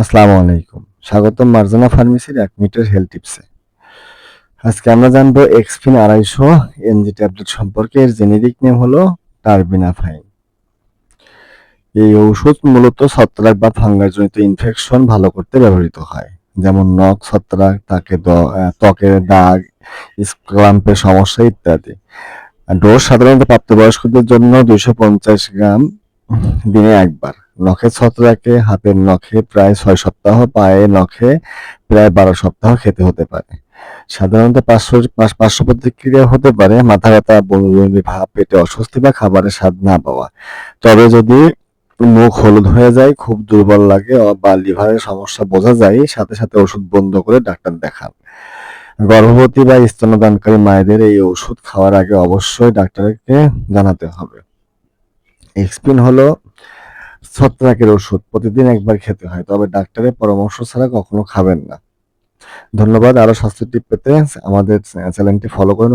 আসসালামু আলাইকুম। স্বাগতম মার্জানা ফার্মেসির এক মিটার হেলথ টিপসে। আজকে আমরা জানব এক্সপিন আড়াইশো এনজি ট্যাবলেট সম্পর্কে। এর জেনেরিক নেম হলো টার্বিনাফাইন। এই ঔষধ মূলত ছত্রাক বা ফাঙ্গাসজনিত ইনফেকশন ভালো করতে ব্যবহৃত হয়। যেমন নখ ছত্রাক, তাকে ত্বকের দাগ স্ক্লাম্পের সমস্যা ইত্যাদি। ডোজ সাধারণত প্রাপ্তবয়স্কদের জন্য দুইশো পঞ্চাশ গ্রাম দিনে একবার। নখের ছত্রাকে হাতের নখে প্রায় ছয় সপ্তাহ, পায়ে নখে প্রায় বারো সপ্তাহ খেতে হতে পারে। সাধারণত পার্শ্ব পার্শ্ব- প্রতিক্রিয়া হতে পারে মাথা ব্যথা বমি ভাব, পেটে অস্বস্তি বা খাবারের স্বাদ না পাওয়া। তবে যদি মুখ হলুদ হয়ে যায়, খুব দুর্বল লাগে বা লিভারের সমস্যা বোঝা যায়, সাথে সাথে ওষুধ বন্ধ করে ডাক্তার দেখান। গর্ভবতী বা স্তন্যদানকারী মায়েদের এই ওষুধ খাওয়ার আগে অবশ্যই ডাক্তারকে জানাতে হবে। এক্সপিন হলো ছত্রাকের ওষুধ। প্রতিদিন একবার খেতে হয়, তবে ডাক্তারের পরামর্শ ছাড়া কখনো খাবেন না। ধন্যবাদ। আরও স্বাস্থ্য টিপ পেতে আমাদের চ্যানেলটি ফলো করুন